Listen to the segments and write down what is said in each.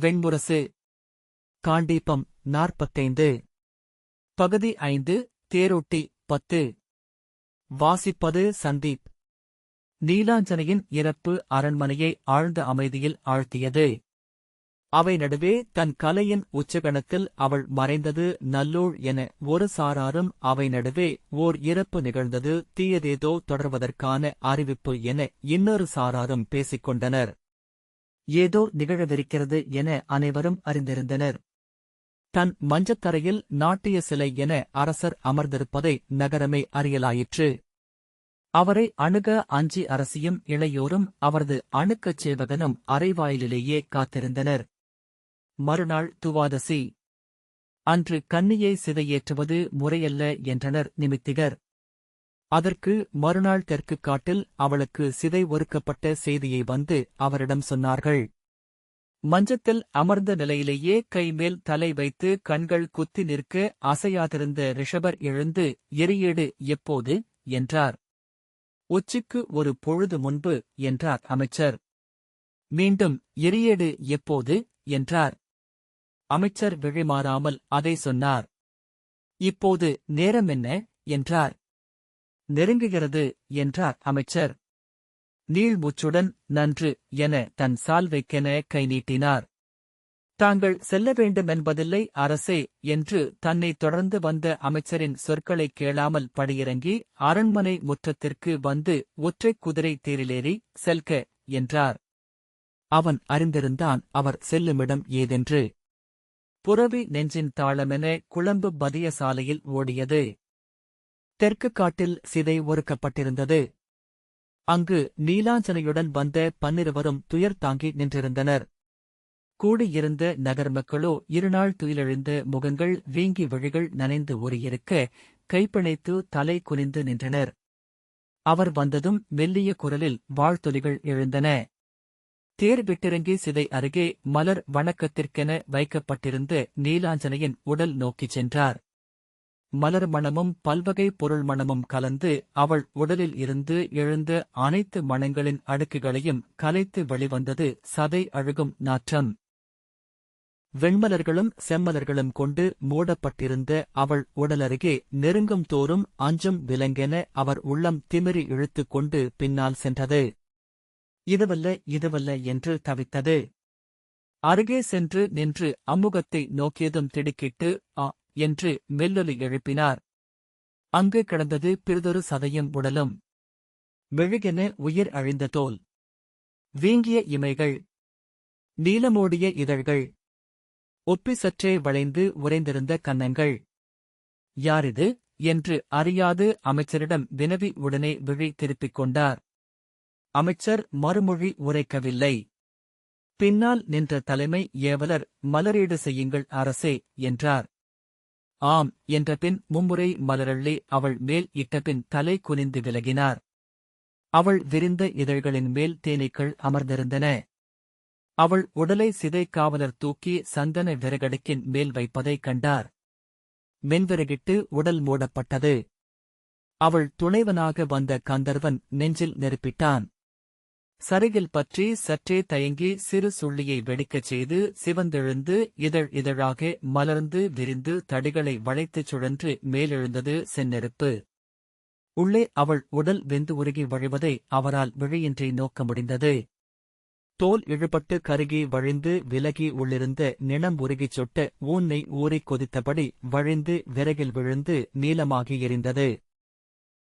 வெண்முரசு. காண்டீபம் நாற்பத்தைந்து. பகுதி ஐந்து தேரோட்டி பத்து. வாசிப்பது சந்தீப். நீலாஞ்சனையின் இறப்பு அரண்மனையை ஆழ்ந்த அமைதியில் ஆழ்த்தியது. அவை நடுவே தன் கலையின் உச்சகணத்தில் அவள் மறைந்தது நல்லூழ் என ஒரு சாராரும் அவை நடுவே ஓர் இறப்பு நிகழ்ந்தது தீயதேதோ தொடர்வதற்கான அறிவிப்பு என இன்னொரு சாராரும் பேசிக் கொண்டனர் ஏதோ நிகழவிருக்கிறது என அனைவரும் அறிந்திருந்தனர். தன் மஞ்சத்தரையில் நாட்டிய சிலை என அரசர் அமர்ந்திருப்பதை நகரமே அறியலாயிற்று. அவரை அணுக அஞ்சி அரசியும் இளையோரும் அவரது அணுக்கச் சேவகனும் அரைவாயிலிலேயே காத்திருந்தனர். மறுநாள் துவாதசி. அன்று கன்னியை சிதையேற்றுவது முறையல்ல என்றனர் நிமித்திகர். அதற்கு மறுநாள் தெற்குக் காட்டில் அவளுக்கு சிதை ஒருக்கப்பட்ட செய்தியை வந்து அவரிடம் சொன்னார்கள். மஞ்சத்தில் அமர்ந்த நிலையிலேயே கைமேல் தலை வைத்து கண்கள் குத்தி நிற்க அசையாதிருந்த ரிஷபர் எழுந்து எரியேடு எப்போது என்றார். உச்சிக்கு ஒரு பொழுது முன்பு என்றார் அமைச்சர். மீண்டும் எரியேடு எப்போது என்றார். அமைச்சர் விழிமாறாமல் அதை சொன்னார். இப்போது நேரம் என்ன என்றார். நெருங்குகிறது என்றார் அமைச்சர். நீள்மூச்சுடன் நன்று என தன் சால்வைக்கென கை நீட்டினார். தாங்கள் செல்ல வேண்டுமென்பதில்லை அரசே என்று தன்னை தொடர்ந்து வந்த அமைச்சரின் சொற்களைக் கேளாமல் படியிறங்கி அரண்மனை முற்றத்திற்கு வந்து ஒற்றைக் குதிரை தேரிலேறி செல்க என்றார். அவன் அறிந்திருந்தான் அவர் செல்லுமிடம் ஏதென்று. புறவி நெஞ்சின் தாளமென குழம்பு பதிய சாலையில் ஓடியது. தெற்குக் காட்டில் சிதை ஒருக்கப்பட்டிருந்தது. அங்கு நீலாஞ்சனையுடன் வந்த பன்னிருவரும் துயர் தாங்கி நின்றிருந்தனர். கூடியிருந்த நகர் மக்களோ இருநாள் துயிலெழுந்த முகங்கள் வீங்கி விழிகள் நனைந்து ஊறியிருக்க கைப்பிணைத்து தலை குனிந்து நின்றனர். அவர் வந்ததும் மெல்லிய குரலில் வாழ்த்தொலிகள் எழுந்தன. தேர் விட்டிறங்கி சிதை அருகே மலர் வணக்கத்திற்கென வைக்கப்பட்டிருந்த நீலாஞ்சனையின் உடல் நோக்கிச் சென்றார். மலர் மணமும் பல்வகை பொருள் மணமும் கலந்து அவள் உடலில் இருந்து எழுந்த அனைத்து மணங்களின் அடுக்குகளையும் கலைத்து வெளிவந்தது சதை அழுகும் நாற்றம். வெண்மலர்களும் செம்மலர்களும் கொண்டு மூடப்பட்டிருந்த அவள் உடலருகே நெருங்கும் தோறும் அஞ்சும் விலங்கென அவர் உள்ளம் திமிரி இழுத்துக் கொண்டு பின்னால் சென்றது. இதுவல்ல இதுவல்ல என்று தவித்தது. அருகே சென்று நின்று அம்முகத்தை நோக்கியதும் திடுக்கிட்டு ஆ என்று மெல்லொலி எழுப்பினார். அங்கு கிடந்தது பிறிதொரு சதையும் உடலும். மெழுகென உயிர் அழிந்த தோல். வீங்கிய இமைகள். நீலமோடிய இதழ்கள். ஒப்பி சற்றே வளைந்து உறைந்திருந்த கன்னங்கள். யாரிது? என்று அறியாது அமைச்சரிடம் வினவி உடனே விழி திருப்பிக் கொண்டார். அமைச்சர் மறுமொழி உரைக்கவில்லை. பின்னால் நின்ற தலைமை ஏவலர் மலரீடு செய்யுங்கள் அரசே என்றார். ஆம் என்ற பின் மும்முறை மலரள்ளி அவள் மேல் இட்டபின் தலை குனிந்து விலகினார். அவள் விரிந்த இதழ்களின் மேல் தேனீக்கள் அமர்ந்திருந்தன. அவள் உடலை சிதை காவலர் தூக்கி சந்தன விறகடுக்கின் மேல் வைப்பதைக் கண்டார். மென்விறகிட்டு உடல் மூடப்பட்டது. அவள் துணைவனாக வந்த கந்தர்வன் நெஞ்சில் நெருப்பிட்டான். சரிகில் பற்றி சற்றே தயங்கி சிறு சுள்ளியை வெடிக்கச் செய்து சிவந்தெழுந்து இதழ் இதழாக மலர்ந்து விரிந்து தடிகளை வளைத்துச் சுழன்று மேலெழுந்தது செந்நெருப்பு. உள்ளே அவள் உடல் வெந்து உருகி வழிவதை அவரால் விழியின்றி நோக்க முடிந்தது. தோல் இழுபட்டு கருகி வழிந்து விலகி உள்ளிருந்த நிலம் உருகிச் சொட்ட ஊன்னை ஊறிக் கொதித்தபடி வழிந்து விறகில் விழுந்து நீளமாகி எரிந்தது.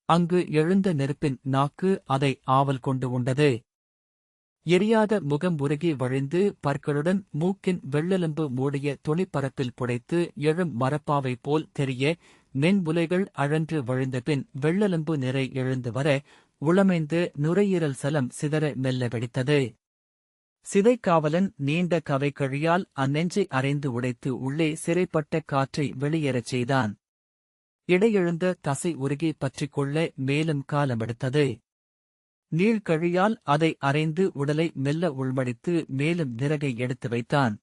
அங்கு எழுந்த நெருப்பின் நாக்கு அதை ஆவல் கொண்டு உண்டது. எரியாத முகம் உருகி வழிந்து பற்களுடன் மூக்கின் வெள்ளெலும்பு மூடிய துணிப்பரப்பில் புடைத்து எழும் மரப்பாவை போல் தெரிய மென்புலைகள் அழன்று வழிந்தபின் வெள்ளெலும்பு நிறை எழுந்து வர உளமைந்து நுரையீரல் சலம் சிதற மெல்ல வெடித்தது. சிதைக்காவலன் நீண்ட கவைக்கழியால் அந்நெஞ்சை அரைந்து உடைத்து உள்ளே சிறைப்பட்ட காற்றை வெளியேறச் செய்தான். இடையெழுந்த தசை உருகி பற்றிக்கொள்ள மேலும் காலமெடுத்தது. நீழ்கழியால் அதை அரைந்து உடலை மெல்ல உள்மடித்து மேலும் நிறகை எடுத்து வைத்தான்.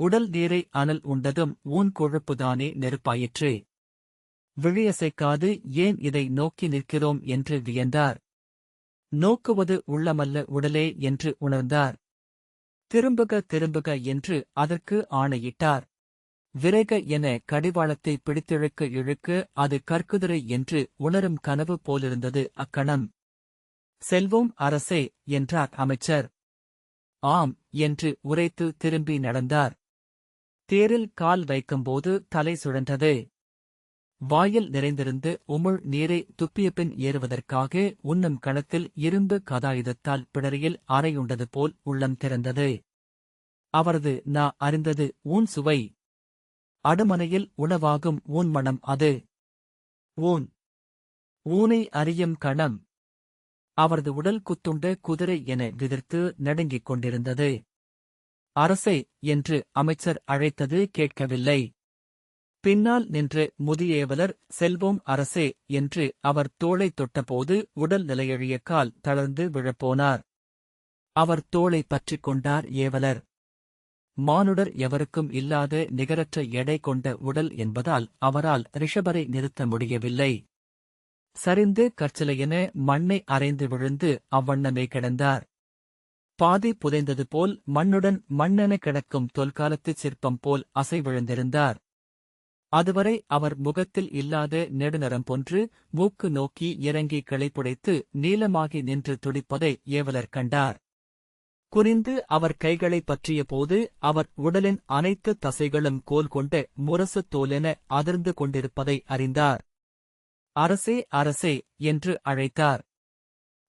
உடல் நீரை அனல் உண்டதும் ஊன் கொழுப்புதானே நெருப்பாயிற்று. விழியசைக்காது ஏன் இதை நோக்கி நிற்கிறோம் என்று வியந்தார். நோக்குவது உள்ளமல்ல உடலே என்று உணர்ந்தார். திரும்புக திரும்புக என்று அதற்கு ஆணையிட்டார். விரைக என கடிவாளத்தை பிடித்திழுக்க இழுக்க அது கற்குதிரை என்று உணரும் கனவு போலிருந்தது அக்கணம். செல்வோம் அரசே என்றார் அமைச்சர். ஆம் என்று உரைத்து திரும்பி நடந்தார். தேரில் கால் வைக்கும்போது தலை சுழன்றது. வாயில் நிறைந்திருந்து உமிழ் நீரை துப்பியபின் ஏறுவதற்காக உண்ணும் கணத்தில் இரும்பு கதாயுதத்தால் பிடரியில் அறையுண்டது போல் உள்ளம் திறந்தது. அவரது நா அறிந்தது ஊன் சுவை. அடுமனையில் உணவாகும் ஊன் மணம் அது. ஊன். ஊனை அறியும் கணம். அவரது உடல் குத்துண்ட குதிரை என விதிர்த்து நடுங்கிக் கொண்டிருந்தது. அரசே என்று அமைச்சர் அழைத்தது கேட்கவில்லை. பின்னால் நின்று முதியேவலர் செல்வோம் அரசே என்று அவர் தோளைத் தொட்டபோது உடல் நிலையழிய கால் தளர்ந்து விழப்போனார். அவர் தோளை பற்றிக் கொண்டார் ஏவலர். மானுடர் எவருக்கும் இல்லாத நிகரற்ற எடை கொண்ட உடல் என்பதால் அவரால் ரிஷபரை நிறுத்த முடியவில்லை. சரிந்து கற்சிலையென மண்ணை அரைந்து விழுந்து அவ்வண்ணமே கிடந்தார். பாதி புதைந்தது போல் மண்ணுடன் மண்ணென கிடக்கும் தொல்காலத்துச் சிற்பம் போல் அசை விழுந்திருந்தார். அதுவரை அவர் முகத்தில் இல்லாத நெடுநரம் போன்று மூக்கு நோக்கி இறங்கி கிளைப்புடைத்து நீளமாகி நின்று துடிப்பதை ஏவலர் கண்டார். குனிந்து அவர் கைகளைப் பற்றிய போது அவர் உடலின் அனைத்து தசைகளும் கோல் கொண்ட முரசு தோலென அதிர்ந்து கொண்டிருப்பதை அறிந்தார். அரசே அரசே என்று அழைத்தார்.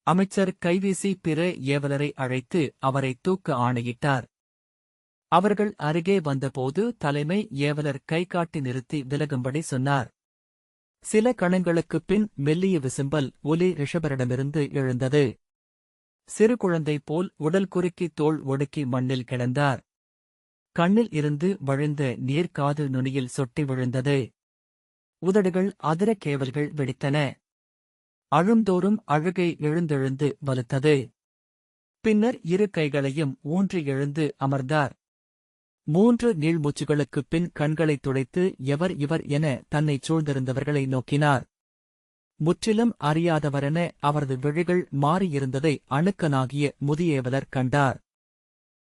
அமைச்சர் கைவீசி பிற ஏவலரை அழைத்து அவரை தூக்க ஆணையிட்டார். அவர்கள் அருகே வந்தபோது தலைமை ஏவலர் கை காட்டி நிறுத்தி விலகும்படி சொன்னார். சில கணங்களுக்குப் பின் மெல்லிய விசும்பல் ஒலி ரிஷபரிடமிருந்து எழுந்தது. சிறு குழந்தை போல் உடல் குறுக்கி தோள் ஒடுக்கி மண்ணில் கிடந்தார். கண்ணில் இருந்து வழிந்த நீர் காது நுனியில் சொட்டி விழுந்தது. உதடுகள் அதிரக் கேவல்கள் வெடித்தன. அழுந்தோறும் அழுகை எழுந்தெழுந்து வலுத்தது. பின்னர் இரு கைகளையும் ஊன்றி எழுந்து அமர்ந்தார். மூன்று நீள்மூச்சுகளுக்குப் பின் கண்களைத் துடைத்து எவர் இவர் என தன்னைச் சூழ்ந்திருந்தவர்களை நோக்கினார். முற்றிலும் அறியாதவரென அவரது விழிகள் மாறியிருந்ததை அணுக்கனாகிய முதியேவலர் கண்டார்.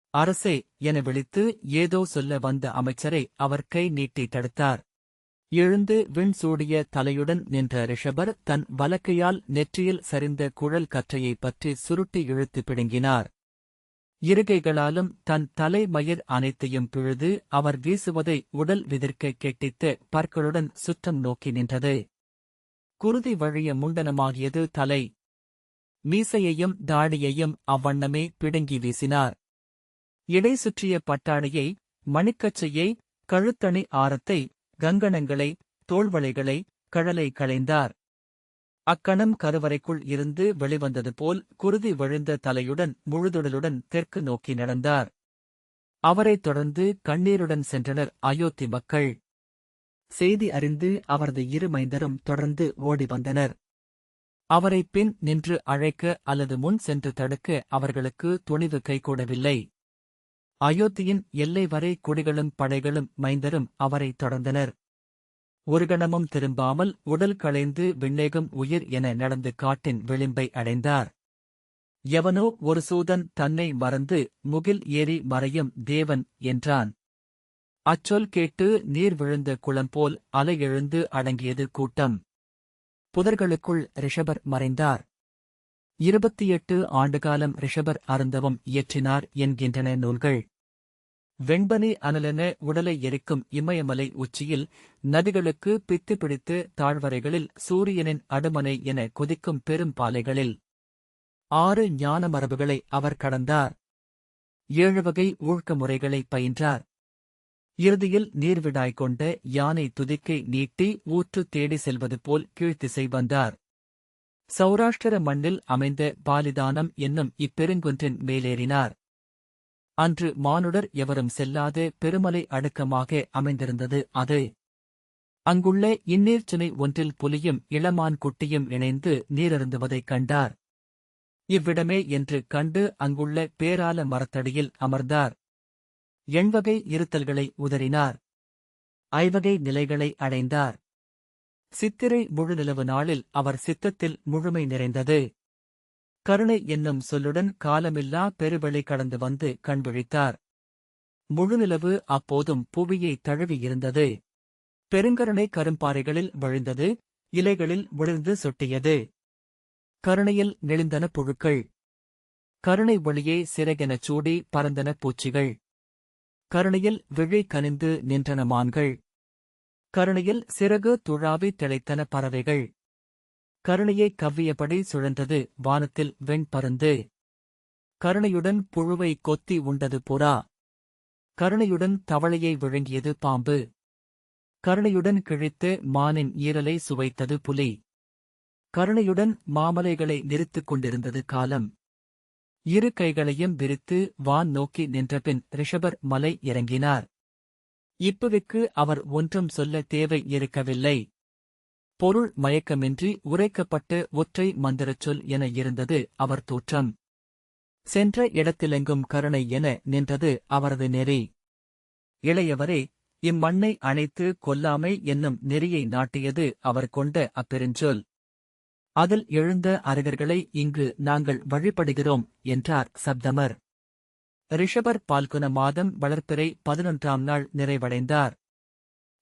அரசே என விழித்து ஏதோ சொல்ல வந்த அமைச்சரை அவர் கை நீட்டி தடுத்தார். எழுந்து விண் சூடிய தலையுடன் நின்ற ரிஷபர் தன் வலக்கையால் நெற்றியில் சரிந்த குழல் கற்றையைப் பற்றி சுருட்டி இழுத்து பிடுங்கினார். இருகைகளாலும் தன் தலை மயிர் அனைத்தையும் பிழுது அவர் வீசுவதை உடல் விதிர்க்க கெட்டித்து பற்களுடன் சுற்றம் நோக்கி நின்றது. குருதி வழிய முண்டனமாகியது தலை. மீசையையும் தாடியையும் அவ்வண்ணமே பிடுங்கி வீசினார். இடை சுற்றிய பட்டாடையை மணிக்கச்சையை கழுத்தணி ஆரத்தை கங்கணங்களை தோள்வளைகளை கழலை களைந்தார். அக்கணம் கருவறைக்குள் இருந்து வெளிவந்தது போல் குருதி விழுந்த தலையுடன் முழுதுடலுடன் தெற்கு நோக்கி நடந்தார். அவரைத் தொடர்ந்து கண்ணீருடன் சென்றனர் அயோத்தி மக்கள். செய்தி அறிந்து அவரது இரு மைந்தரும் தொடர்ந்து ஓடி வந்தனர். அவரை பின் நின்று அழைக்க அல்லது முன் சென்று தடுக்க அவர்களுக்கு துணிவு கைகூடவில்லை. அயோத்தியின் எல்லை வரை குடிகளும் படைகளும் மைந்தரும் அவரைத் தொடர்ந்தனர். ஒரு கணமும் திரும்பாமல் உடல் களைந்து விண்ணேகம் உயிர் என நடந்து காட்டின் விளிம்பை அடைந்தார். எவனோ ஒரு சூதன் தன்னை மறந்து முகில் ஏறி மறையும் தேவன் என்றான். அச்சொல் கேட்டு நீர் விழுந்த குளம் போல் அலை எழுந்து அடங்கியது கூட்டம். புதர்களுக்குள் ரிஷபர் மறைந்தார். இருபத்தி எட்டு ஆண்டுகாலம் ரிஷபர் அருந்தவம் இயற்றினார் என்கின்றன நூல்கள். வெண்பனி அனலென உடலை எரிக்கும் இமயமலை உச்சியில் நதிகளுக்கு பித்து பிடித்து தாழ்வரைகளில் சூரியனின் அடுமனை என கொதிக்கும் பெரும் பாலைகளில். ஆறு ஞான மரபுகளை அவர் கடந்தார். ஏழு வகை ஊழ்க்க முறைகளை பயின்றார். இறுதியில் நீர்விடாய் கொண்ட யானை துதிக்கை நீட்டி ஊற்று தேடி செல்வது போல் கீழ்த்திசை வந்தார். சௌராஷ்டிர மண்ணில் அமைந்த பாலிதானம் என்னும் இப்பெருங்குன்றின் மேலேறினார். அன்று மானுடர் எவரும் செல்லாத பெருமலை அடுக்கமாக அமைந்திருந்தது அது. அங்குள்ள இந்நீர்ச்சினை ஒன்றில் புலியும் இளமான் குட்டியும் இணைந்து நீரருந்துவதைக் கண்டார். இவ்விடமே என்று கண்டு அங்குள்ள பேரால மரத்தடியில் அமர்ந்தார். எண்வகை இருத்தல்களை உதறினார். ஐவகை நிலைகளை அடைந்தார். சித்திரை முழுநிலவு நாளில் அவர் சித்தத்தில் முழுமை நிறைந்தது. கருணை என்னும் சொல்லுடன் காலமில்லா பெருவெளி கடந்து வந்து கண்விழித்தார் முழுநிலவு அப்போதும் புவியை தழுவியிருந்தது பெருங்கருணை கரும்பாறைகளில் விழுந்தது இலைகளில் விழுந்து சொட்டியது. கருணையில் நெளிந்தன புழுக்கள். கருணை ஒளியே சிறகெனச் சூடி பறந்தன பூச்சிகள். கருணையில் விழி கனிந்து நின்றன மான்கள். கருணையில் சிறகு துழாவி திளைத்தன பறவைகள். கருணையை கவ்வியபடி சுழன்றது வானத்தில் வெண்பருந்து. கருணையுடன் புழுவை கொத்தி உண்டது புறா. கருணையுடன் தவளையை விழுங்கியது பாம்பு. கருணையுடன் கிழித்து மானின் ஈரலை சுவைத்தது புலி. கருணையுடன் மாமலைகளை நிறுத்துக் கொண்டிருந்தது காலம். இரு கைகளையும் விரித்து வான் நோக்கி நின்றபின் ரிஷபர் மலை இறங்கினார். இப்புவிக்கு அவர் ஒன்றும் சொல்ல தேவை இருக்கவில்லை. பொருள் மயக்கமின்றி உரைக்கப்பட்ட ஒற்றை மந்திரச் சொல் என இருந்தது அவர் தோற்றம். சென்ற இடத்திலெங்கும் கருணை என நின்றது அவரது நெறி. இளையவரே இம்மண்ணை அணைத்து கொல்லாமை என்னும் நெறியை நாட்டியது அவர் கொண்ட அப்பெருஞ்சொல். அதில் எழுந்த அரகர்களை இங்கு நாங்கள் வழிபடுகிறோம் என்றார் சப்தமர். ரிஷபர் பால்குன மாதம் வளர்ப்பிறை பதினொன்றாம் நாள் நிறைவடைந்தார்.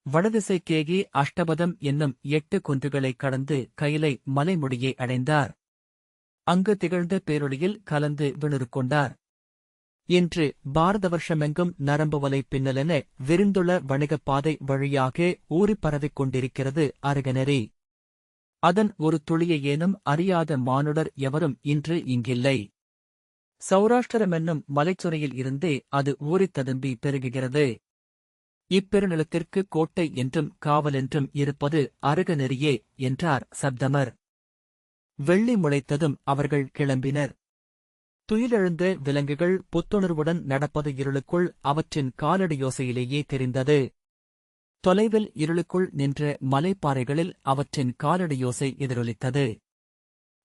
வடதிசை கேகி அஷ்டபதம் என்னும் எட்டு குன்றுகளைக் கடந்து கைலை மலைமுடியை அடைந்தார். அங்கு திகழ்ந்த பேரொளியில் கலந்து விழுறு கொண்டார். இன்று பாரத வருஷமெங்கும் நரம்பு வலை பின்னலென விரிந்துள்ள வணிகப் பாதை வழியாக ஊறிப் பரவிக் கொண்டிருக்கிறது அருகநெறி. அதன் ஒரு துளியையேனும் அறியாத மானுடர் எவரும் இன்று இங்கில்லை. சௌராஷ்டிரமென்னும் மலைச்சுரையில் இருந்தே அது ஊறித் ததும்பி பெருகுகிறது. இப்பெருநிலத்திற்கு கோட்டை என்றும் காவலென்றும் இருப்பது அருகநெறியே என்றார் சப்தமர். வெள்ளி முளைத்ததும் அவர்கள் கிளம்பினர். துயிலெழுந்த விலங்குகள் புத்துணர்வுடன் நடப்பது இருளுக்குள் அவற்றின் காலடியோசையிலேயே தெரிந்தது. தொலைவில் இருளுக்குள் நின்ற மலைப்பாறைகளில் அவற்றின் காலடியோசை எதிரொலித்தது.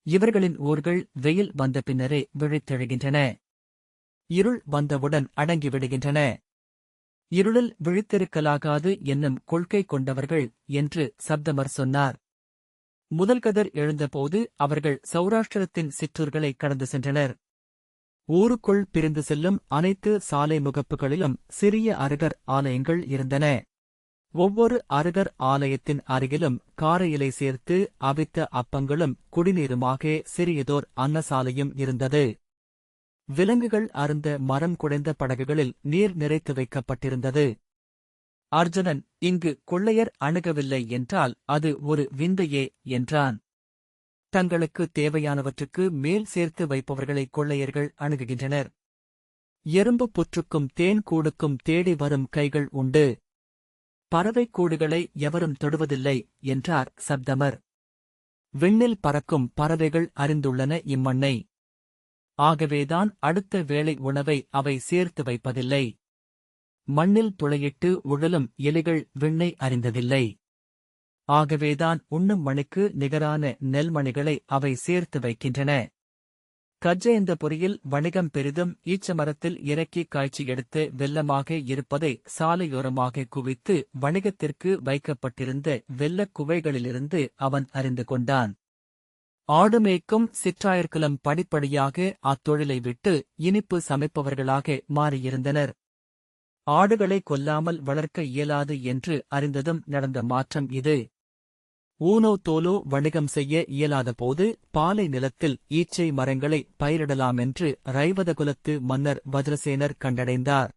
இவர்களின் ஊர்கள் வெயில் வந்த பின்னரே விழித்தெழுகின்றன. இருள் வந்தவுடன் அடங்கிவிடுகின்றன. இருளில் விழித்திருக்கலாகாது என்னும் கொள்கை கொண்டவர்கள் என்று சப்தமர் சொன்னார். முதல் கதர் எழுந்தபோது அவர்கள் சௌராஷ்டிரத்தின் சிற்றூர்களை கடந்து சென்றனர். ஊருக்குள் பிரிந்து செல்லும் அனைத்து சாலை முகப்புகளிலும் சிறிய அருகர் ஆலயங்கள் இருந்தன. ஒவ்வொரு அருகர் ஆலயத்தின் அருகிலும் காரையிலை சேர்த்து அவித்த அப்பங்களும் குடிநீருமாக சிறியதோர் அன்னசாலையும் இருந்தது. விலங்குகள் அருந்த மரம் குடைந்த படகுகளில் நீர் நிறைத்து வைக்கப்பட்டிருந்தது. அர்ஜுனன் இங்கு கொள்ளையர் அணுகவில்லை என்றால் அது ஒரு விந்தையே என்றான். தங்களுக்கு தேவையானவற்றுக்கு மேல் சேர்த்து வைப்பவர்களை கொள்ளையர்கள் அணுகுகின்றனர். எறும்பு புற்றுக்கும் தேன் கூடுக்கும் தேடி வரும் கைகள் உண்டு. பறவைக் கூடுகளை எவரும் தொடுவதில்லை என்றார் சப்தமர். விண்ணில் பறக்கும் பறவைகள் அறிந்துள்ளன இம்மண்ணை. ஆகவேதான் அடுத்த வேளை உணவை அவை சேர்த்து வைப்பதில்லை. மண்ணில் துளையிட்டு உழலும் எலிகள் விண்ணை அறிந்ததில்லை. ஆகவேதான் உண்ணும் மணிக்கு நிகரான நெல்மணிகளை அவை சேர்த்து வைக்கின்றன. கஜ்ஜயந்த பொறியில் வணிகம் பெரிதும் ஈச்சமரத்தில் இறக்கி காய்ச்சி எடுத்து வெள்ளமாக இருப்பதை சாலையோரமாக குவித்து வணிகத்திற்கு வைக்கப்பட்டிருந்த வெள்ளக் குவைகளிலிருந்து அவன் அறிந்து கொண்டான். ஆடுமேய்க்கும் சிற்றாயர்குலம் படிப்படியாக அத்தொழிலை விட்டு இனிப்பு சமைப்பவர்களாக மாறியிருந்தனர். ஆடுகளை கொல்லாமல் வளர்க்க இயலாது என்று அறிந்ததும் நடந்த மாற்றம் இது. ஊனோ தோலோ வணிகம் செய்ய இயலாதபோது பாலை நிலத்தில் ஈச்சை மரங்களை பயிரிடலாமென்று ரைவதகுலத்து மன்னர் வஜ்ரசேனர் கண்டடைந்தார்.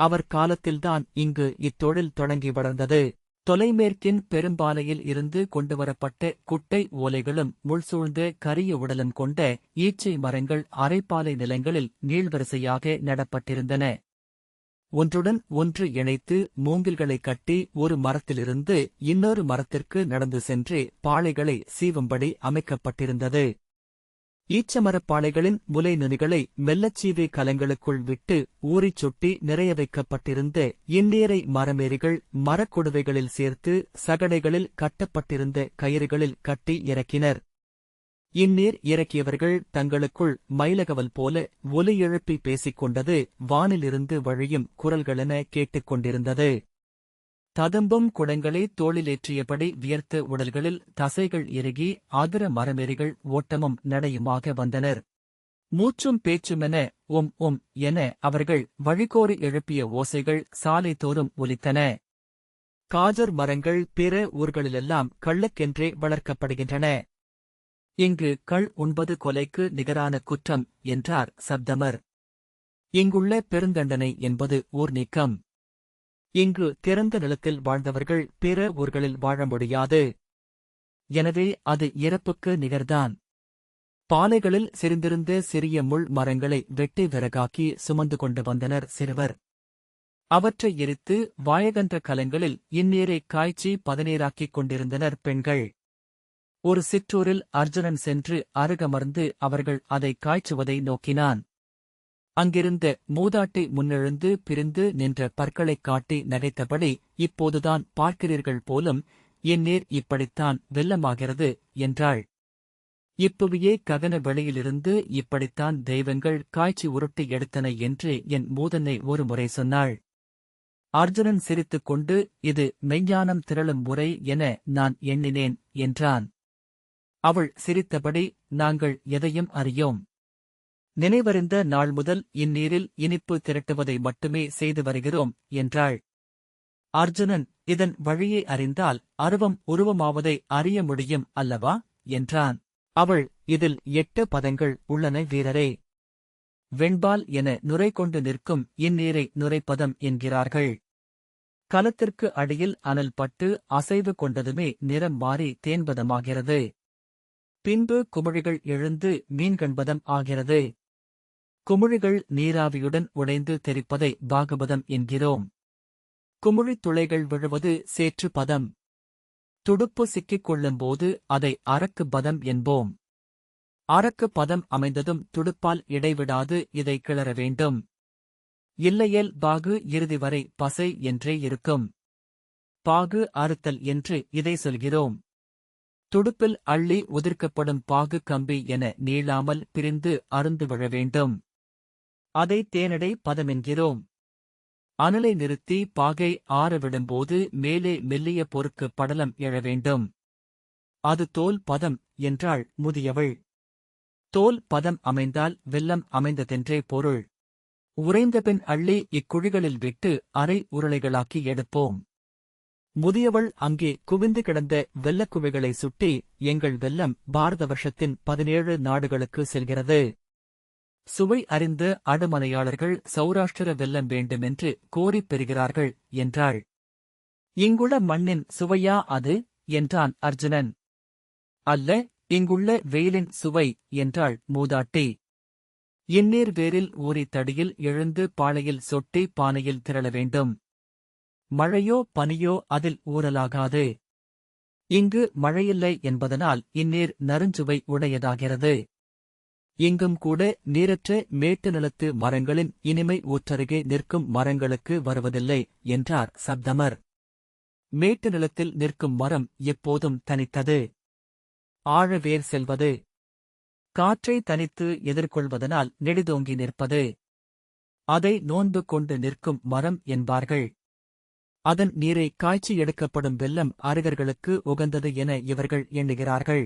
அவர் காலத்தில்தான் இங்கு இத்தொழில் தொடங்கி வளர்ந்தது. தொலைமேற்கின் பெரும்பாலையில் இருந்து கொண்டுவரப்பட்ட குட்டை ஓலைகளும் முள்சூழ்ந்த கரிய உடலும் கொண்ட ஈச்சை மரங்கள் அரைப்பாலை நிலங்களில் நீள்வரிசையாக நடப்பட்டிருந்தன. ஒன்றுடன் ஒன்று இணைத்து மூங்கில்களை கட்டி ஒரு மரத்திலிருந்து இன்னொரு மரத்திற்கு நடந்து சென்று பாளைகளை சீவும்படி அமைக்கப்பட்டிருந்தது. ஈச்சமரப் பாளைகளின் முலை நுனிகளை மெல்லச்சீவி கலங்களுக்குள் விட்டு ஊறிச் சுட்டி நிறைய வைக்கப்பட்டிருந்த இந்நீரை மரமேரிகள் மரக்கொடுவைகளில் சேர்த்து சகடைகளில் கட்டப்பட்டிருந்த கயிறுகளில் கட்டி இறக்கினர். இந்நீர் இறக்கியவர்கள் தங்களுக்குள் மயிலகவல் போல ஒலி எழுப்பி பேசிக் கொண்டது வானிலிருந்து வழியும் குரல்களென கேட்டுக் கொண்டிருந்தது ததும்பும் குடங்களை தோளிலேற்றியபடி வியர்த்த உடல்களில் தசைகள் இறுகி அதிர மரமெறிகள் ஓட்டமும் நடையுமாக வந்தனர். மூச்சும் பேச்சுமென உம் உம் என அவர்கள் வழிகோரி எழுப்பிய ஓசைகள் சாலை தோறும் ஒலித்தன. காஜர் மரங்கள் பிற ஊர்களிலெல்லாம் கள்ளுக்கென்றே வளர்க்கப்படுகின்றன. இங்கு கள் ஒன்பது கொலைக்கு நிகரான குற்றம் என்றார் சப்தமர். இங்குள்ள பெருந்தண்டனை என்பது ஊர் நீக்கம். இங்கு திறந்த நிலத்தில் வாழ்ந்தவர்கள் பிற ஊர்களில் வாழ முடியாது. எனவே அது இறப்புக்கு நிகர்தான். பாலைகளில் செறிந்திருந்த சிறிய முள் மரங்களை வெட்டி விறகாக்கி சுமந்து கொண்டு வந்தனர் சிறுவர். அவற்றை எரித்து வாயகன்ற கலங்களில் இந்நீரை காய்ச்சி பதநீராக்கிக் கொண்டிருந்தனர் பெண்கள். ஒரு சிற்றூரில் அர்ஜுனன் சென்று அருகமர்ந்து அவர்கள் அதை காய்ச்சுவதை நோக்கினான். அங்கிருந்த மூதாட்டி முன்னெழுந்து பிரிந்து நின்ற பற்களைக் காட்டி நகைத்தபடி இப்போதுதான் பார்க்கிறீர்கள் போலும் இந்நீர் இப்படித்தான் வெள்ளமாகிறது என்றாள். இப்புவியே ககன வெளியிலிருந்து இப்படித்தான் தெய்வங்கள் காய்ச்சி உருட்டி எடுத்தன என்று என் மூதனை ஒரு முறை சொன்னாள். அர்ஜுனன் சிரித்துக் கொண்டு இது மெய்ஞானம் திரளும் முறை என நான் எண்ணினேன் என்றான். அவள் சிரித்தபடி நாங்கள் எதையும் அறியோம். நினைவறிந்த நாள் முதல் இந்நீரில் இனிப்பு திரட்டுவதை மட்டுமே செய்து வருகிறோம் என்றாள். அர்ஜுனன் இதன் வழியை அறிந்தால் அருவம் உருவமாவதை அறிய முடியும் அல்லவா என்றான். அவள் இதில் எட்டு பதங்கள் உள்ளன வீரரே. வெண்பால் என நுரை கொண்டு நிற்கும் இந்நீரை நுரைப்பதம் என்கிறார்கள். கலத்திற்கு அடியில் அனல் பட்டு அசைவு கொண்டதுமே நிறம் மாறி தேன்பதமாகிறது. பின்பு குமிழிகள் எழுந்து மீன்கண்பதம் ஆகிறது. குமிழிகள் நீராவியுடன் உடைந்து தெரிப்பதை பாகபதம் என்கிறோம். குமிழித் துளைகள் விழுவது சேற்று பதம். துடுப்பு சிக்கிக் கொள்ளும்போது அதை அரக்கு பதம் என்போம். அரக்கு பதம் அமைந்ததும் துடுப்பால் இடைவிடாது இதை கிளற வேண்டும். இல்லையேல் பாகு இறுதி வரை பசை என்றே இருக்கும். பாகு அறுத்தல் என்று இதை சொல்கிறோம். துடுப்பில் அள்ளி உதிர்க்கப்படும் பாகு கம்பி என நீளாமல் பிரிந்து அருந்து விழ வேண்டும். அதை தேனடை பதமென்கிறோம். அனலை நிறுத்தி பாகை ஆறவிடும்போது மேலே மெல்லிய பொறுக்கு படலம் எழ வேண்டும். அது தோல் பதம் என்றாள் முதியவள். தோல் பதம் அமைந்தால் வெள்ளம் அமைந்ததென்றே பொருள். உறைந்தபின் அள்ளி இக்குழிகளில் விட்டு அரை உருளைகளாக்கி எடுப்போம். முதியவள் அங்கே குவிந்து கிடந்த வெள்ளக்குவைகளை சுட்டி எங்கள் வெள்ளம் பாரத வருஷத்தின் பதினேழு நாடுகளுக்கு செல்கிறது. சுவை அறிந்த அடுமலையாளர்கள் சௌராஷ்டிர வெல்லம் வேண்டுமென்று கோரிப் பெறுகிறார்கள் என்றாள். இங்குள்ள மண்ணின் சுவையா அது? என்றான் அர்ஜுனன். அல்ல இங்குள்ள வெயிலின் சுவை என்றாள் மூதாட்டி. இந்நீர் வேரில் ஊறி தடியில் எழுந்து பாளையில் சொட்டி பானையில் திரள வேண்டும். மழையோ பனியோ அதில் ஊறலாகாது. இங்கு மழையில்லை என்பதனால் இந்நீர் நறுஞ்சுவை உடையதாகிறது. இங்கும் கூட நீரற்ற மேட்டு நிலத்து மரங்களின் இனிமை ஊற்றருகே நிற்கும் மரங்களுக்கு வருவதில்லை என்றார் சப்தமர். மேட்டு நிலத்தில் நிற்கும் மரம் எப்போதும் தனித்தது. ஆழவேர் செல்வது. காற்றை தனித்து எதிர்கொள்வதனால் நெடுதோங்கி நிற்பது. அதை நோன்பு கொண்டு நிற்கும் மரம் என்பார்கள். அதன் நீரை காய்ச்சி எடுக்கப்படும் வெள்ளம் அருகர்களுக்கு உகந்தது என இவர்கள் எண்ணுகிறார்கள்.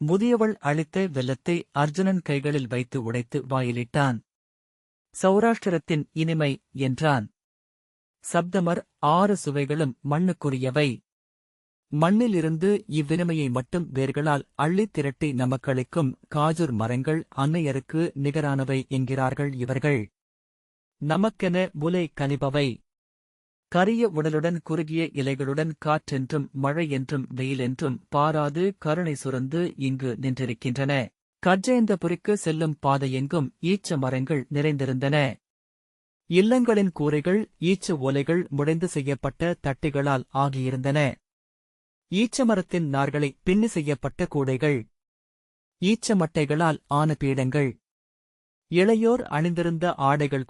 முதியவள் அளித்த வெள்ளத்தை அர்ஜுனன் கைகளில் வைத்து உடைத்து வாயிலிட்டான். சௌராஷ்டிரத்தின் இனிமை என்றான். சப்தமர் ஆறு சுவைகளும் மண்ணுக்குரியவை. மண்ணிலிருந்து இவ்வினிமையை மட்டும் வேர்களால் அள்ளித் திரட்டி நமக்களிக்கும் காஜூர் மரங்கள் அன்னையருக்கு நிகரானவை என்கிறார்கள் இவர்கள். நமக்கென முலை கனிபவை. கரிய உடலுடன் குறுகிய இலைகளுடன் காற்றென்றும் மழை என்றும் வெயிலென்றும் பாராது கருணை சுரந்து இங்கு நின்றிருக்கின்றன. கஜேந்தபுரிக்கு செல்லும் பாதையெங்கும் ஈச்ச மரங்கள் நிறைந்திருந்தன. இல்லங்களின் கூரைகள் ஈச்ச ஓலைகள் முடைந்து செய்யப்பட்ட தட்டிகளால் ஆகியிருந்தன. ஈச்ச மரத்தின் நார்களை பின்னு செய்யப்பட்ட கூடைகள் ஈச்ச மட்டைகளால் ஆன பீடங்கள். இளையோர் அணிந்திருந்த ஆடைகள்